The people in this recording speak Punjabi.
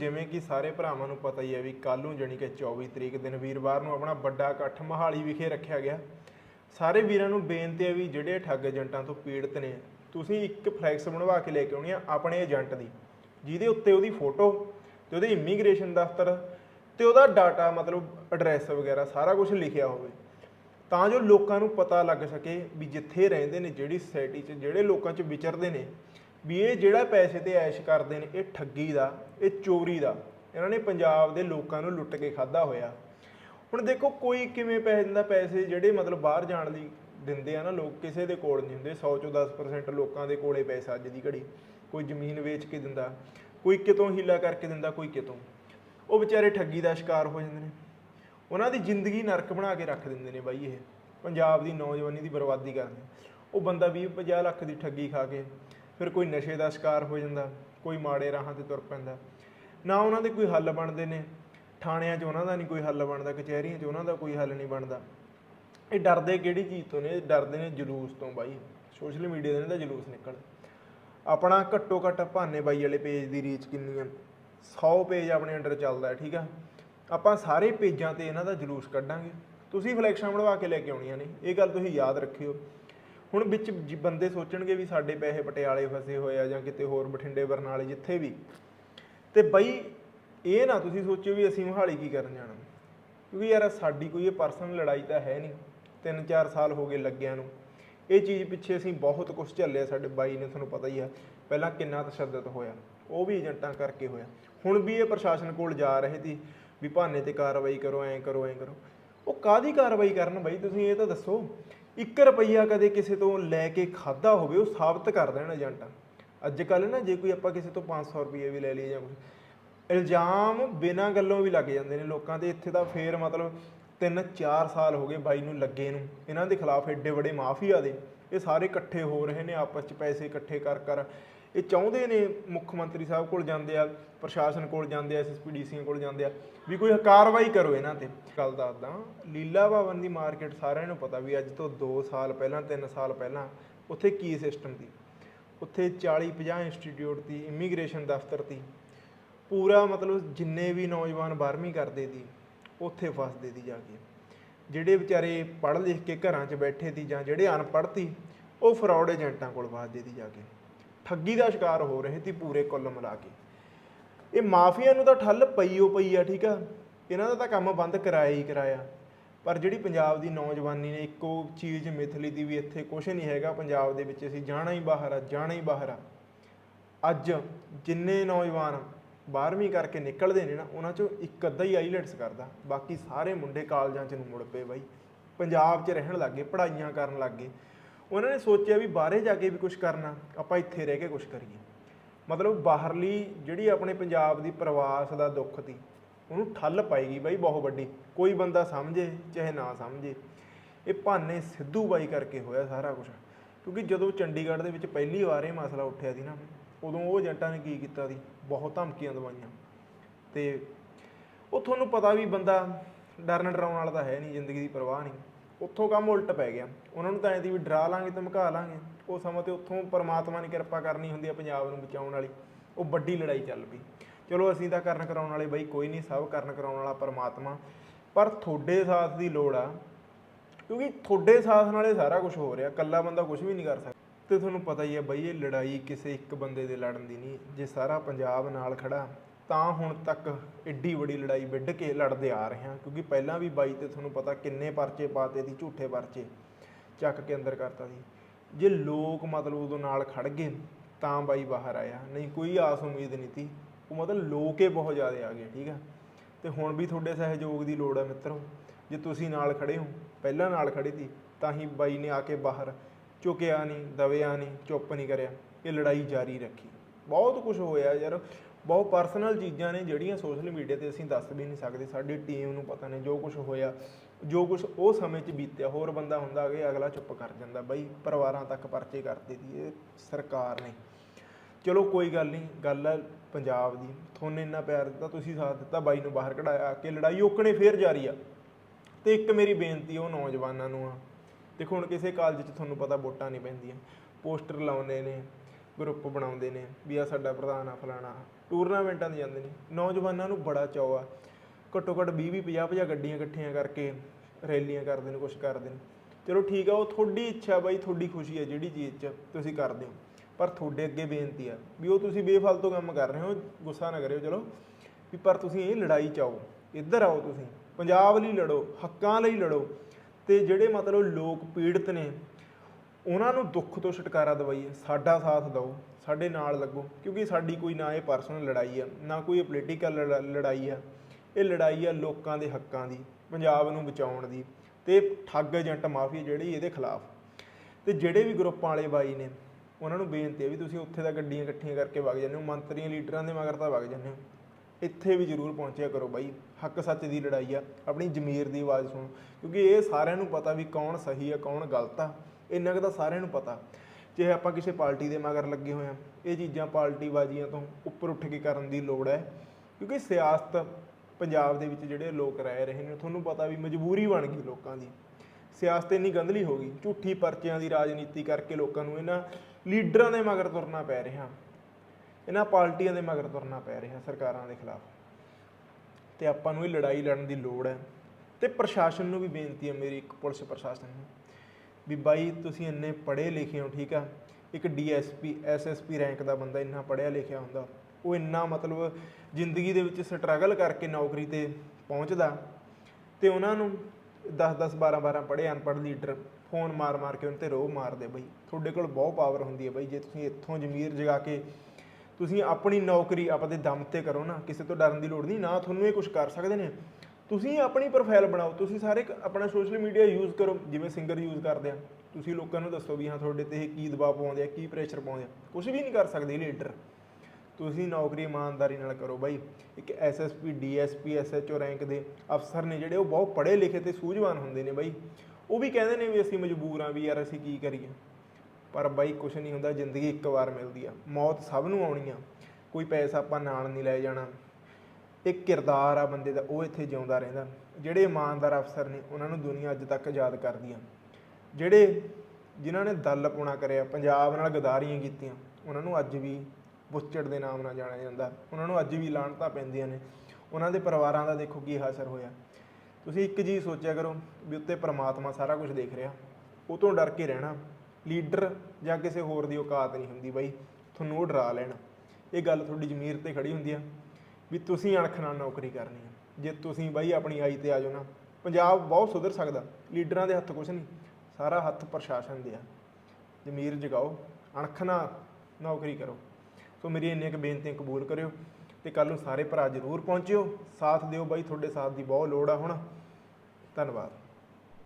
ਜਿਵੇਂ ਕਿ ਸਾਰੇ ਭਰਾਵਾਂ ਨੂੰ ਪਤਾ ਹੀ ਹੈ ਵੀ ਕੱਲ ਨੂੰ ਜਾਣੀ ਕਿ 24 ਤਰੀਕ ਦਿਨ ਵੀਰਵਾਰ ਨੂੰ ਆਪਣਾ ਵੱਡਾ ਇਕੱਠ ਮਹਾਲੀ ਵਿਖੇ ਰੱਖਿਆ ਗਿਆ। ਸਾਰੇ ਵੀਰਾਂ ਨੂੰ ਬੇਨਤੀ ਹੈ ਵੀ ਜਿਹੜੇ ਠੱਗ ਏਜੰਟਾਂ ਤੋਂ ਪੀੜਤ ਨੇ, ਤੁਸੀਂ ਇੱਕ ਫਲੈਕਸ ਬਣਵਾ ਕੇ ਲੈ ਕੇ ਆਉਣੀ ਆ ਆਪਣੇ ਏਜੰਟ ਦੀ। ਜਿਹਦੇ ਉੱਤੇ ਉਹਦੀ ਫੋਟੋ ਤੇ ਉਹਦੇ ਇਮੀਗ੍ਰੇਸ਼ਨ ਦਫ਼ਤਰ ਤੇ ਉਹਦਾ ਡਾਟਾ ਮਤਲਬ ਐਡਰੈਸ ਵਗੈਰਾ ਸਾਰਾ ਕੁਝ ਲਿਖਿਆ ਹੋਵੇ। ਤਾਂ ਜੋ ਲੋਕਾਂ ਨੂੰ ਪਤਾ ਲੱਗ ਸਕੇ ਵੀ ਜਿੱਥੇ ਰਹਿੰਦੇ ਨੇ, ਜਿਹੜੀ ਸੋਸਾਇਟੀ 'ਚ, ਜਿਹੜੇ ਲੋਕਾਂ 'ਚ ਵਿਚਰਦੇ ਨੇ ਵੀ ਇਹ ਜਿਹੜਾ ਪੈਸੇ ਤੇ ਐਸ਼ ਕਰਦੇ ਨੇ, ਇਹ ਠੱਗੀ ਦਾ, ਇਹ ਚੋਰੀ ਦਾ, ਇਹਨਾਂ ਨੇ ਪੰਜਾਬ ਦੇ ਲੋਕਾਂ ਨੂੰ ਲੁੱਟ ਕੇ ਖਾਦਾ ਹੋਇਆ। ਹੁਣ ਦੇਖੋ ਕੋਈ ਕਿਵੇਂ ਪੈਸੇ ਦਿੰਦਾ ਪੈਸੇ, ਜਿਹੜੇ ਮਤਲਬ ਬਾਹਰ ਜਾਣ ਲਈ ਦਿੰਦੇ ਆ ਨਾ ਲੋਕ, ਕਿਸੇ ਦੇ ਕੋਲ ਨਹੀਂ ਹੁੰਦੇ 100 ਚੋਂ 10% ਲੋਕਾਂ ਦੇ ਕੋਲੇ ਪੈਸਾ ਅੱਜ ਦੀ ਘੜੀ। ਕੋਈ ਜ਼ਮੀਨ ਵੇਚ ਕੇ ਦਿੰਦਾ, ਕੋਈ ਕਿਤੋਂ ਹੀਲਾ ਕਰਕੇ ਦਿੰਦਾ, ਕੋਈ ਕਿਤੋਂ। ਉਹ ਵਿਚਾਰੇ ਠੱਗੀ ਦਾ ਸ਼ਿਕਾਰ ਹੋ ਜਾਂਦੇ ਨੇ। ਉਹਨਾਂ ਦੀ ਜ਼ਿੰਦਗੀ ਨਰਕ ਬਣਾ ਕੇ ਰੱਖ ਦਿੰਦੇ ਨੇ ਬਾਈ ਇਹ। ਪੰਜਾਬ ਦੀ ਨੌਜਵਾਨੀ ਦੀ ਬਰਬਾਦੀ ਕਰਦੇ ਉਹ ਬੰਦਾ 20 50 ਲੱਖ ਦੀ ਠੱਗੀ ਖਾ ਕੇ ਫਿਰ ਕੋਈ ਨਸ਼ੇ ਦਾ ਸ਼ਿਕਾਰ ਹੋ ਜਾਂਦਾ, ਕੋਈ ਮਾੜੇ ਰਾਹਾਂ ਤੇ ਤੁਰ ਪੈਂਦਾ। ਨਾ ਉਹਨਾਂ ਦੇ ਕੋਈ ਹੱਲ ਬਣਦੇ ਨੇ, ਥਾਣਿਆਂ 'ਚ ਉਹਨਾਂ ਦਾ ਨਹੀਂ ਕੋਈ ਹੱਲ ਬਣਦਾ, ਕਚਹਿਰੀਆਂ 'ਚ ਉਹਨਾਂ ਦਾ ਕੋਈ ਹੱਲ ਨਹੀਂ ਬਣਦਾ। ਇਹ ਡਰਦੇ ਕਿਹੜੀ ਚੀਜ਼ ਤੋਂ ਨੇ? ਡਰਦੇ ਨੇ ਜਲੂਸ ਤੋਂ ਬਾਈ। ਸੋਸ਼ਲ ਮੀਡੀਆ ਦੇ ਇਹਨਾਂ ਦਾ ਜਲੂਸ ਨਿਕਲ ਆਪਣਾ ਘੱਟੋ ਘੱਟ ਭਾਨੇ ਬਾਈ ਵਾਲੇ ਪੇਜ ਦੀ ਰੀਚ ਕਿੰਨੀ ਆ? 100 ਪੇਜ ਆਪਣੇ ਅੰਡਰ ਚੱਲਦਾ ਠੀਕ ਆ? ਆਪਾਂ ਸਾਰੇ ਪੇਜਾਂ ਤੇ ਇਹਨਾਂ ਦਾ ਜਲੂਸ ਕੱਢਾਂਗੇ। ਤੁਸੀਂ ਫਲੈਕਸ਼ਾਂ ਬਣਵਾ ਕੇ ਲੈ ਕੇ ਆਉਣੀਆਂ ਨੇ। ਇਹ ਗੱਲ ਤੁਸੀਂ ਯਾਦ ਰੱਖਿਓ। ਹੁਣ ਵਿੱਚ ਜ ਬੰਦੇ ਸੋਚਣਗੇ ਵੀ ਸਾਡੇ ਪੈਸੇ ਪਟਿਆਲੇ ਫਸੇ ਹੋਏ ਆ ਜਾਂ ਕਿਤੇ ਹੋਰ ਬਠਿੰਡੇ, ਬਰਨਾਲੇ ਜਿੱਥੇ ਵੀ। ਤੇ ਬਈ ਇਹ ਨਾ ਤੁਸੀਂ ਸੋਚਿਓ ਵੀ ਅਸੀਂ ਮੋਹਾਲੀ ਕੀ ਕਰਨ ਜਾਣਾ। ਕਿਉਂਕਿ ਯਾਰ ਸਾਡੀ ਕੋਈ ਇਹ ਪਰਸਨਲ ਲੜਾਈ ਤਾਂ ਹੈ ਨਹੀਂ। ਤਿੰਨ ਚਾਰ ਸਾਲ ਹੋ ਗਏ ਲੱਗਿਆਂ ਨੂੰ। ਇਹ ਚੀਜ਼ ਪਿੱਛੇ ਅਸੀਂ ਬਹੁਤ ਕੁਝ ਝੱਲਿਆ ਸਾਡੇ ਬਾਈ ਨੇ, ਤੁਹਾਨੂੰ ਪਤਾ ਹੀ ਆ। ਪਹਿਲਾਂ ਕਿੰਨਾ ਤਸ਼ੱਦਦ ਹੋਇਆ। ਉਹ ਵੀ ਏਜੰਟਾਂ ਕਰਕੇ ਹੋਇਆ। ਹੁਣ ਵੀ ਇਹ ਪ੍ਰਸ਼ਾਸਨ ਕੋਲ ਜਾ ਰਹੇ ਸੀ ਵੀ ਭਾਨੇ ਤੇ ਕਾਰਵਾਈ ਕਰੋ, ਐਂ ਕਰੋ ਐਂ ਕਰੋ। ਉਹ ਕਾਦੀ ਕਾਰਵਾਈ ਕਰਨ ਬਾਈ ਤੁਸੀਂ? ਇਹ ਤਾਂ ਦੱਸੋ। 1 ਰੁਪਈਆ ਕਦੇ ਕਿਸੇ ਤੋਂ ਲੈ ਕੇ ਖਾਦਾ ਹੋਵੇ, ਉਹ ਸਾਬਤ ਕਰ ਦੇਣ ਏਜੰਟ। ਅੱਜ ਕੱਲ ਨਾ, ਜੇ ਕੋਈ ਆਪਾਂ ਕਿਸੇ ਤੋਂ 500 ਰੁਪਏ ਵੀ ਲੈ ਲਈਏ ਜਾਂ ਕੁਝ ਇਲਜ਼ਾਮ ਬਿਨਾਂ ਗੱਲੋਂ ਵੀ ਲੱਗ ਜਾਂਦੇ ਨੇ ਲੋਕਾਂ ਦੇ। ਇੱਥੇ ਤਾਂ ਫੇਰ ਮਤਲਬ 3-4 ਸਾਲ ਹੋ ਗਏ ਬਾਈ ਨੂੰ ਲੱਗੇ ਨੂੰ। ਇਹਨਾਂ ਦੇ ਖਿਲਾਫ ਐਡੇ ਵੱਡੇ ਮਾਫੀਆ ਦੇ। ਇਹ ਸਾਰੇ ਇਕੱਠੇ ਹੋ ਰਹੇ ਨੇ, ਆਪਸ 'ਚ ਪੈਸੇ ਇਕੱਠੇ ਕਰ ਕਰ ਇਹ ਚਾਹੁੰਦੇ ਨੇ ਮੁੱਖ ਮੰਤਰੀ ਸਾਹਿਬ ਕੋਲ ਜਾਂਦੇ ਆ, ਪ੍ਰਸ਼ਾਸਨ ਕੋਲ ਜਾਂਦੇ ਆ ਐਸਐਸਪੀਡੀਸੀਆਂ ਕੋਲ ਜਾਂਦੇ ਆ, ਵੀ ਕੋਈ ਕਾਰਵਾਈ ਕਰੋ ਇਹਨਾਂ ਤੇ। ਗੱਲ ਦੱਸਦਾ ਲੀਲਾ ਭਵਨ ਦੀ ਮਾਰਕੀਟ ਸਾਰਿਆਂ ਨੂੰ ਪਤਾ ਵੀ ਅੱਜ ਤੋਂ 2 ਸਾਲ ਪਹਿਲਾਂ 3 ਸਾਲ ਪਹਿਲਾਂ ਉੱਥੇ ਕੀ ਸਿਸਟਮ ਸੀ? ਉੱਥੇ 40-50 ਇੰਸਟੀਚਿਊਟ ਦੀ ਇਮੀਗ੍ਰੇਸ਼ਨ ਦਫ਼ਤਰ ਸੀ ਪੂਰਾ ਮਤਲਬ ਜਿੰਨੇ ਵੀ ਨੌਜਵਾਨ 12ਵੀਂ ਕਰਦੇ ਸੀ, ਉੱਥੇ ਫਸਦੇ ਦੀ ਜਾ ਕੇ। ਜਿਹੜੇ ਵਿਚਾਰੇ ਪੜ੍ਹ ਲਿਖ ਕੇ ਘਰਾਂ 'ਚ ਬੈਠੇ ਸੀ ਜਾਂ ਜਿਹੜੇ ਅਨਪੜ੍ਹ ਸੀ, ਉਹ ਫਰਾਡ ਏਜੰਟਾਂ ਕੋਲ ਫਸਦੇ ਦੀ ਜਾ ਕੇ। ਠੱਗੀ ਦਾ ਸ਼ਿਕਾਰ ਹੋ ਰਹੇ ਸੀ ਪੂਰੇ ਕੁੱਲ ਮਿਲਾ ਕੇ। ਇਹ ਮਾਫੀਆ ਨੂੰ ਤਾਂ ਠੱਲ ਪਈ ਓ ਪਈ ਆ, ਠੀਕ ਆ? ਇਹਨਾਂ ਦਾ ਤਾਂ ਕੰਮ ਬੰਦ ਕਰਾਇਆ ਹੀ ਕਰਾਇਆ। ਪਰ ਜਿਹੜੀ ਪੰਜਾਬ ਦੀ ਨੌਜਵਾਨੀ ਨੇ, ਇੱਕੋ ਚੀਜ਼ ਮਿਥਲੀ ਦੀ ਵੀ ਇੱਥੇ ਕੁਝ ਨਹੀਂ ਹੈਗਾ। ਪੰਜਾਬ ਦੇ ਵਿੱਚ ਅਸੀਂ ਜਾਣਾ ਹੀ ਬਾਹਰ ਆ, ਜਾਣਾ ਹੀ ਬਾਹਰ ਆ। ਅੱਜ ਜਿੰਨੇ ਨੌਜਵਾਨ 12ਵੀਂ ਕਰਕੇ ਨਿਕਲਦੇ ਨੇ ਨਾ, ਉਹਨਾਂ ਚੋਂ ਇੱਕ ਅੱਧਾ ਹੀ ਆਈਲੈਟਸ ਕਰਦਾ। ਬਾਕੀ ਸਾਰੇ ਮੁੰਡੇ ਕਾਲਜਾਂ 'ਚ ਨੂੰ ਮੁੜ ਪਏ ਬਾਈ। ਪੰਜਾਬ 'ਚ ਰਹਿਣ ਲੱਗੇ ਪੜ੍ਹਾਈਆਂ ਕਰਨ ਲੱਗੇ ਉਹਨਾਂ ਨੇ ਸੋਚਿਆ ਵੀ ਬਾਹਰੇ ਜਾ ਕੇ ਵੀ ਕੁਝ ਕਰਨਾ, ਆਪਾਂ ਇੱਥੇ ਰਹਿ ਕੇ ਕੁਝ ਕਰੀਏ। ਮਤਲਬ ਬਾਹਰਲੀ ਜਿਹੜੀ ਆਪਣੇ ਪੰਜਾਬ ਦੀ ਪ੍ਰਵਾਸ ਦਾ ਦੁੱਖ ਸੀ ਉਹਨੂੰ ਠੱਲ ਪਾਏਗੀ ਬਾਈ ਬਹੁਤ ਵੱਡੀ। ਕੋਈ ਬੰਦਾ ਸਮਝੇ, ਚਾਹੇ ਨਾ ਸਮਝੇ। ਇਹ ਭਾਨੇ ਸਿੱਧੂ ਬਾਈ ਕਰਕੇ ਹੋਇਆ ਸਾਰਾ ਕੁਝ ਕਿਉਂਕਿ ਜਦੋਂ ਚੰਡੀਗੜ੍ਹ ਦੇ ਵਿੱਚ ਪਹਿਲੀ ਵਾਰ ਇਹ ਮਸਲਾ ਉੱਠਿਆ ਸੀ ਨਾ, ਉਦੋਂ ਉਹ ਏਜੰਟਾਂ ਨੇ ਕੀ ਕੀਤਾ ਸੀ? ਬਹੁਤ ਧਮਕੀਆਂ ਦਵਾਈਆਂ। ਤੇ ਉਹ ਤੁਹਾਨੂੰ ਪਤਾ ਵੀ ਬੰਦਾ ਡਰਨ ਡਰਾਉਣ ਵਾਲਾ ਤਾਂ ਹੈ ਨਹੀਂ, ਜ਼ਿੰਦਗੀ ਦੀ ਪਰਵਾਹ ਨਹੀਂ। ਉੱਥੋਂ ਕੰਮ ਉਲਟ ਪੈ ਗਿਆ। ਉਹਨਾਂ ਨੂੰ ਤਾਂ ਐਂ ਦੀ ਵੀ ਡਰਾ ਲਾਂਗੇ, ਧਮਕਾ ਲਾਂਗੇ। ਉਹ ਸਮਾਂ ਤੇ ਉੱਥੋਂ ਪਰਮਾਤਮਾ ਨੇ ਕਿਰਪਾ ਕਰਨੀ ਹੁੰਦੀ ਆ ਪੰਜਾਬ ਨੂੰ ਬਚਾਉਣ ਵਾਲੀ। ਉਹ ਵੱਡੀ ਲੜਾਈ ਚੱਲ ਪਈ। ਚਲੋ ਅਸੀਂ ਤਾਂ ਕਰਨ ਕਰਾਉਣ ਵਾਲੇ ਬਾਈ, ਕੋਈ ਨਹੀਂ, ਸਭ ਕਰਨ ਕਰਾਉਣ ਵਾਲਾ ਪਰਮਾਤਮਾ। ਪਰ ਤੁਹਾਡੇ ਸਾਥ ਦੀ ਲੋੜ ਆ, ਕਿਉਂਕਿ ਤੁਹਾਡੇ ਸਾਥ ਨਾਲੇ ਸਾਰਾ ਕੁਝ ਹੋ ਰਿਹਾ। ਇਕੱਲਾ ਬੰਦਾ ਕੁਝ ਵੀ ਨਹੀਂ ਕਰ ਸਕਦਾ। ਤੇ ਤੁਹਾਨੂੰ ਪਤਾ ਹੀ ਹੈ ਬਈ, ਇਹ ਲੜਾਈ ਕਿਸੇ ਇੱਕ ਬੰਦੇ ਦੇ ਲੜਨ ਦੀ ਨਹੀਂ। ਜੇ ਸਾਰਾ ਪੰਜਾਬ ਨਾਲ ਖੜਾ ਤਾਂ ਹੁਣ ਤੱਕ ਐਡੀ ਵੱਡੀ ਲੜਾਈ ਵਿੱਢ ਕੇ ਲੜਦੇ ਆ ਰਹੇ ਹਾਂ, ਕਿਉਂਕਿ ਪਹਿਲਾਂ ਵੀ ਬਾਈ ਤੇ ਤੁਹਾਨੂੰ ਪਤਾ ਕਿੰਨੇ ਪਰਚੇ ਪਾਤੇ ਦੀ ਝੂਠੇ ਪਰਚੇ ਚੱਕ ਕੇ ਅੰਦਰ ਕਰਤਾ ਸੀ। ਜੇ ਲੋਕ ਮਤਲਬ ਉਦੋਂ ਨਾਲ ਖੜ ਗਏ, ਤਾਂ ਬਾਈ ਬਾਹਰ ਆਇਆ। ਨਹੀਂ, ਕੋਈ ਆਸ ਉਮੀਦ ਨਹੀਂ ਸੀ। ਉਹ ਮਤਲਬ ਲੋਕ ਬਹੁਤ ਜ਼ਿਆਦਾ ਆ ਗਏ, ਠੀਕ ਆ। ਤੇ ਹੁਣ ਵੀ ਤੁਹਾਡੇ ਸਹਿਯੋਗ ਦੀ ਲੋੜ ਹੈ ਮਿੱਤਰੋ। ਜੇ ਤੁਸੀਂ ਨਾਲ ਖੜੇ ਹੋ, ਪਹਿਲਾਂ ਨਾਲ ਖੜੇ ਸੀ, ਤਾਂ ਹੀ ਬਾਈ ਨੇ ਆ ਕੇ ਬਾਹਰ ਝੁਕਿਆ ਨਹੀਂ ਦਵਿਆ ਨਹੀਂ, ਚੁੱਪ ਨਹੀਂ ਕਰਿਆ। ਇਹ ਲੜਾਈ ਜਾਰੀ ਰੱਖੀ। ਬਹੁਤ ਕੁਝ ਹੋਇਆ ਯਾਰ। ਬਹੁਤ ਪਰਸਨਲ ਚੀਜ਼ਾਂ ਨੇ ਜਿਹੜੀਆਂ ਸੋਸ਼ਲ ਮੀਡੀਆ ਤੇ ਅਸੀਂ ਦੱਸ ਵੀ ਨਹੀਂ ਸਕਦੇ। ਸਾਡੀ ਟੀਮ ਨੂੰ ਪਤਾ ਨਹੀਂ ਜੋ ਕੁਝ ਹੋਇਆ, ਜੋ ਕੁਝ ਉਹ ਸਮੇਂ 'ਚ ਬੀਤਿਆ, ਹੋਰ ਬੰਦਾ ਹੁੰਦਾ ਕਿ ਅਗਲਾ ਚੁੱਪ ਕਰ ਜਾਂਦਾ ਬਾਈ ਪਰਿਵਾਰਾਂ ਤੱਕ ਪਰਚੇ ਕਰ ਦਿੱਤੀ ਇਹ ਸਰਕਾਰ ਨੇ। ਚਲੋ ਕੋਈ ਗੱਲ ਨਹੀਂ, ਗੱਲ ਹੈ ਪੰਜਾਬ ਦੀ। ਤੁਹਾਨੂੰ ਇੰਨਾ ਪਿਆਰ ਦਿੱਤਾ, ਤੁਸੀਂ ਸਾਥ ਦਿੱਤਾ, ਬਾਈ ਨੂੰ ਬਾਹਰ ਕਢਾਇਆ ਕਿ ਲੜਾਈ ਓਕਣੇ ਫੇਰ ਜਾਰੀ ਆ। ਤੇ ਇੱਕ ਮੇਰੀ ਬੇਨਤੀ ਉਹ ਨੌਜਵਾਨਾਂ ਨੂੰ ਆ। ਦੇਖੋ ਹੁਣ ਕਿਸੇ ਕਾਲਜ 'ਚ ਤੁਹਾਨੂੰ ਪਤਾ ਵੋਟਾਂ ਨਹੀਂ ਪੈਂਦੀਆਂ। ਪੋਸਟਰ ਲਾਉਂਦੇ ਨੇ ਗਰੁੱਪ ਬਣਾਉਂਦੇ ਨੇ ਵੀ ਆ ਸਾਡਾ ਪ੍ਰਧਾਨ ਆ, ਫਲਾਣਾ ਟੂਰਨਾਮੈਂਟਾਂ 'ਤੇ ਜਾਂਦੇ ਨੇ। ਨੌਜਵਾਨਾਂ ਨੂੰ ਬੜਾ ਚਾਅ ਆ। ਘੱਟੋ ਘੱਟ 20 20 50 50 ਗੱਡੀਆਂ ਇਕੱਠੀਆਂ ਕਰਕੇ ਰੈਲੀਆਂ ਕਰਦੇ ਨੇ ਕੁਝ ਕਰਦੇ ਨੇ। ਚਲੋ ਠੀਕ ਆ, ਉਹ ਤੁਹਾਡੀ ਇੱਛਾ ਬਾਈ, ਤੁਹਾਡੀ ਖੁਸ਼ੀ ਹੈ ਜਿਹੜੀ ਚੀਜ਼ 'ਚ ਤੁਸੀਂ ਕਰਦੇ ਹੋ। ਪਰ ਤੁਹਾਡੇ ਅੱਗੇ ਬੇਨਤੀ ਆ ਵੀ ਉਹ ਤੁਸੀਂ ਬੇਫਾਲਤੂ ਕੰਮ ਕਰ ਰਹੇ ਹੋ, ਗੁੱਸਾ ਨਾ ਕਰਿਓ, ਚਲੋ। ਵੀ ਪਰ ਤੁਸੀਂ ਇਹ ਲੜਾਈ ਚਾਓ ਇੱਧਰ ਆਓ ਤੁਸੀਂ। ਪੰਜਾਬ ਲਈ ਲੜੋ, ਹੱਕਾਂ ਲਈ ਲੜੋ। ਤੇ ਜਿਹੜੇ ਮਤਲਬ ਲੋਕ ਪੀੜਤ ਨੇ ਉਹਨਾਂ ਨੂੰ ਦੁੱਖ ਤੋਂ ਛੁਟਕਾਰਾ ਦਵਾਈਏ, ਸਾਡਾ ਸਾਥ ਦਿਓ, ਸਾਡੇ ਨਾਲ ਲੱਗੋ, ਕਿਉਂਕਿ ਸਾਡੀ ਕੋਈ ਨਾ ਇਹ ਪਰਸਨਲ ਲੜਾਈ ਆ, ਨਾ ਕੋਈ ਪੋਲੀਟੀਕਲ ਲੜਾਈ ਆ। ਇਹ ਲੜਾਈ ਆ ਲੋਕਾਂ ਦੇ ਹੱਕਾਂ ਦੀ, ਪੰਜਾਬ ਨੂੰ ਬਚਾਉਣ ਦੀ ਤੇ ਠੱਗ ਏਜੰਟ ਮਾਫੀ ਜਿਹੜੀ ਇਹਦੇ ਖਿਲਾਫ। ਤੇ ਜਿਹੜੇ ਵੀ ਗਰੁੱਪਾਂ ਵਾਲੇ ਬਾਈ ਨੇ, ਉਹਨਾਂ ਨੂੰ ਬੇਨਤੀ ਹੈ ਵੀ ਤੁਸੀਂ ਉੱਥੇ ਤਾਂ ਗੱਡੀਆਂ ਇਕੱਠੀਆਂ ਕਰਕੇ ਵਗ ਜਾਂਦੇ ਹੋ, ਮੰਤਰੀਆਂ, ਲੀਡਰਾਂ ਦੇ ਮਗਰ ਤਾਂ ਵਗ ਜਾਂਦੇ ਹੋ। ਇੱਥੇ ਵੀ ਜ਼ਰੂਰ ਪਹੁੰਚਿਆ ਕਰੋ ਬਾਈ, ਹੱਕ ਸੱਚ ਦੀ ਲੜਾਈ ਆ, ਆਪਣੀ ਜ਼ਮੀਰ ਦੀ ਆਵਾਜ਼ ਸੁਣੋ, ਕਿਉਂਕਿ ਇਹ ਸਾਰਿਆਂ ਨੂੰ ਪਤਾ ਵੀ ਕੌਣ ਸਹੀ ਆ, ਕੌਣ ਗਲਤ ਆ। ਇੰਨਾ ਕੁ ਤਾਂ ਸਾਰਿਆਂ ਨੂੰ ਪਤਾ। ਜੇ ਆਪਾਂ ਕਿਸੇ ਪਾਰਟੀ ਦੇ ਮਗਰ ਲੱਗੇ ਹੋਏ ਆ ਇਹ ਚੀਜ਼ਾਂ ਪਾਰਟੀ ਬਾਜ਼ੀਆਂ ਤੋਂ ਉੱਪਰ ਉੱਠ ਕੇ ਕਰਨ ਦੀ ਲੋੜ ਹੈ। ਕਿਉਂਕਿ ਸਿਆਸਤ ਪੰਜਾਬ ਦੇ ਵਿੱਚ ਜਿਹੜੇ ਲੋਕ ਰਹਿ ਰਹੇ ਨੇ, ਤੁਹਾਨੂੰ ਪਤਾ ਵੀ ਮਜਬੂਰੀ ਬਣ ਗਈ ਲੋਕਾਂ ਦੀ। ਸਿਆਸਤ ਇੰਨੀ ਗੰਧਲੀ ਹੋ ਗਈ, ਝੂਠੀ ਪਰਚਿਆਂ ਦੀ ਰਾਜਨੀਤੀ ਕਰਕੇ ਲੋਕਾਂ ਨੂੰ ਇਹਨਾਂ ਲੀਡਰਾਂ ਦੇ ਮਗਰ ਤੁਰਨਾ ਪੈ ਰਿਹਾ। ਇਹਨਾਂ ਪਾਰਟੀਆਂ ਦੇ ਮਗਰ ਤੁਰਨਾ ਪੈ ਰਿਹਾ ਸਰਕਾਰਾਂ ਦੇ ਖਿਲਾਫ। ਤੇ ਆਪਾਂ ਨੂੰ ਇਹ ਲੜਾਈ ਲੜਨ ਦੀ ਲੋੜ ਹੈ। ਤੇ ਪ੍ਰਸ਼ਾਸਨ ਨੂੰ ਵੀ ਬੇਨਤੀ ਹੈ, ਮੇਰੀ ਇੱਕ ਪੁਲਿਸ ਪ੍ਰਸ਼ਾਸਨ ਨੂੰ ਵੀ ਬਾਈ ਤੁਸੀਂ ਇੰਨੇ ਪੜ੍ਹੇ ਲਿਖੇ ਹੋ, ਠੀਕ ਆ? ਇੱਕ ਡੀਐਸਪੀ ਐਸਐਸਪੀ ਰੈਂਕ ਦਾ ਬੰਦਾ ਇੰਨਾ ਪੜ੍ਹਿਆ ਲਿਖਿਆ ਹੁੰਦਾ, ਉਹ ਇੰਨਾ ਮਤਲਬ ਜ਼ਿੰਦਗੀ ਦੇ ਵਿੱਚ ਸਟਰਗਲ ਕਰਕੇ ਨੌਕਰੀ ਤੇ ਪਹੁੰਚਦਾ ਤੇ ਉਹਨਾਂ ਨੂੰ 10 10 12 12 ਪੜ੍ਹੇ ਅਨਪੜ੍ਹ ਲੀਡਰ, ਫੋਨ ਮਾਰ ਮਾਰ ਕੇ ਉਹਨਾਂ ਤੇ ਰੋਹ ਮਾਰਦੇ ਬਈ। ਤੁਹਾਡੇ ਕੋਲ ਬਹੁਤ ਪਾਵਰ ਹੁੰਦੀ ਹੈ ਬਈ, ਜੇ ਤੁਸੀਂ ਇੱਥੋਂ ਜ਼ਮੀਰ ਜਗਾ ਕੇ ਤੁਸੀਂ ਆਪਣੀ ਨੌਕਰੀ ਆਪਦੇ ਦਮ ਤੇ ਕਰੋ ਨਾ, ਕਿਸੇ ਤੋਂ ਡਰਨ ਦੀ ਲੋੜ ਨਹੀਂ, ਨਾ ਤੁਹਾਨੂੰ ਇਹ ਕੁਝ ਕਰ ਸਕਦੇ ਨੇ। ਤੁਸੀਂ ਆਪਣੀ ਪ੍ਰੋਫਾਈਲ ਬਣਾਓ, ਤੁਸੀਂ ਸਾਰੇ ਆਪਣਾ ਸੋਸ਼ਲ ਮੀਡੀਆ ਯੂਜ਼ ਕਰੋ, ਜਿਵੇਂ ਸਿੰਗਰ ਯੂਜ਼ ਕਰਦੇ ਆ। ਤੁਸੀਂ ਲੋਕਾਂ ਨੂੰ ਦੱਸੋ ਵੀ ਹਾਂ, ਤੁਹਾਡੇ ਤੇ ਇਹ ਕੀ ਦਬਾਅ ਪਾਉਂਦੇ ਆ, ਕੀ ਪ੍ਰੈਸ਼ਰ ਪਾਉਂਦੇ ਆ। ਕੁਝ ਵੀ ਨਹੀਂ ਕਰ ਸਕਦੇ ਲੀਡਰ ਤੁਸੀਂ ਨੌਕਰੀ ਇਮਾਨਦਾਰੀ ਨਾਲ ਕਰੋ ਬਾਈ। ਇੱਕ ਐਸਐਸਪੀ ਡੀਐਸਪੀ ਐਸਐਚਓ ਰੈਂਕ ਦੇ ਅਫਸਰ ਨੇ ਜਿਹੜੇ ਉਹ ਬਹੁਤ ਪੜ੍ਹੇ ਲਿਖੇ ਤੇ ਸੂਝਵਾਨ ਹੁੰਦੇ ਨੇ ਬਾਈ। ਉਹ ਵੀ ਕਹਿੰਦੇ ਨੇ ਵੀ ਅਸੀਂ ਮਜਬੂਰ ਆ ਵੀ ਯਾਰ ਅਸੀਂ ਕੀ ਕਰੀਏ। ਪਰ ਬਾਈ ਕੁਝ ਨਹੀਂ ਹੁੰਦਾ, ਜ਼ਿੰਦਗੀ ਇੱਕ ਵਾਰ ਮਿਲਦੀ ਆ। ਮੌਤ ਸਭ ਨੂੰ ਆਉਣੀ ਆ। ਕੋਈ ਪੈਸਾ ਆਪਾਂ ਨਾਲ ਨਹੀਂ ਲੈ ਜਾਣਾ। ਇੱਕ ਕਿਰਦਾਰ ਆ ਬੰਦੇ ਦਾ, ਉਹ ਇੱਥੇ ਜਿਉਂਦਾ ਰਹਿੰਦਾ। ਜਿਹੜੇ ਇਮਾਨਦਾਰ ਅਫਸਰ ਨੇ, ਉਹਨਾਂ ਨੂੰ ਦੁਨੀਆ ਅੱਜ ਤੱਕ ਯਾਦ ਕਰਦੀ ਆ ਜਿਹੜੇ ਜਿਨ੍ਹਾਂ ਨੇ ਦਲ ਪੁਣਾ ਕਰਿਆ, ਪੰਜਾਬ ਨਾਲ ਗਦਾਰੀਆਂ ਕੀਤੀਆਂ, ਉਹਨਾਂ ਨੂੰ ਅੱਜ ਵੀ ਬੁੱਚੜ ਦੇ ਨਾਮ ਨਾਲ ਜਾਣਿਆ ਜਾਂਦਾ। ਉਹਨਾਂ ਨੂੰ ਅੱਜ ਵੀ ਲਾਣਤਾ ਪੈਂਦੀਆਂ ਨੇ। ਉਹਨਾਂ ਦੇ ਪਰਿਵਾਰਾਂ ਦਾ ਦੇਖੋ ਕੀ ਹਾਸਰ ਹੋਇਆ। ਤੁਸੀਂ ਇੱਕ ਚੀਜ਼ ਸੋਚਿਆ ਕਰੋ ਵੀ ਉੱਤੇ ਪ੍ਰਮਾਤਮਾ ਸਾਰਾ ਕੁਝ ਦੇਖ ਰਿਹਾ। ਉਹ ਤੋਂ ਡਰ ਕੇ ਰਹਿਣਾ। ਲੀਡਰ ਜਾਂ ਕਿਸੇ ਹੋਰ ਦੀ ਔਕਾਤ ਨਹੀਂ ਹੁੰਦੀ ਬਾਈ। ਤੁਹਾਨੂੰ ਉਹ ਡਰਾ ਲੈਣ। ਇਹ ਗੱਲ ਤੁਹਾਡੀ ਜ਼ਮੀਰ ਤੇ ਖੜੀ ਹੁੰਦੀ ਆ। ਵੀ ਤੁਸੀਂ ਅਣਖ ਨਾਲ ਨੌਕਰੀ ਕਰਨੀ ਹੈ। ਜੇ ਤੁਸੀਂ ਬਾਈ ਆਪਣੀ ਆਈ ਤੇ ਆ ਜਾਓ ਨਾ, ਪੰਜਾਬ ਬਹੁਤ ਸੁਧਰ ਸਕਦਾ, ਲੀਡਰਾਂ ਦੇ ਹੱਥ ਕੁਝ ਨਹੀਂ, ਸਾਰਾ ਹੱਥ ਪ੍ਰਸ਼ਾਸਨ ਦੇ ਆ। ਜ਼ਮੀਰ ਜਗਾਓ, ਅਣਖ ਨਾਲ ਨੌਕਰੀ ਕਰੋ। ਸੋ ਮੇਰੀ ਇੰਨੀਆਂ ਕੁ ਬੇਨਤੀਆਂ ਕਬੂਲ ਕਰਿਓ ਤੇ ਕੱਲ ਨੂੰ ਸਾਰੇ ਭਰਾ ਜ਼ਰੂਰ ਪਹੁੰਚਿਓ। ਸਾਥ ਦਿਓ ਬਾਈ, ਤੁਹਾਡੇ ਸਾਥ ਦੀ ਬਹੁਤ ਲੋੜ ਆ ਹੁਣ। ਧੰਨਵਾਦ।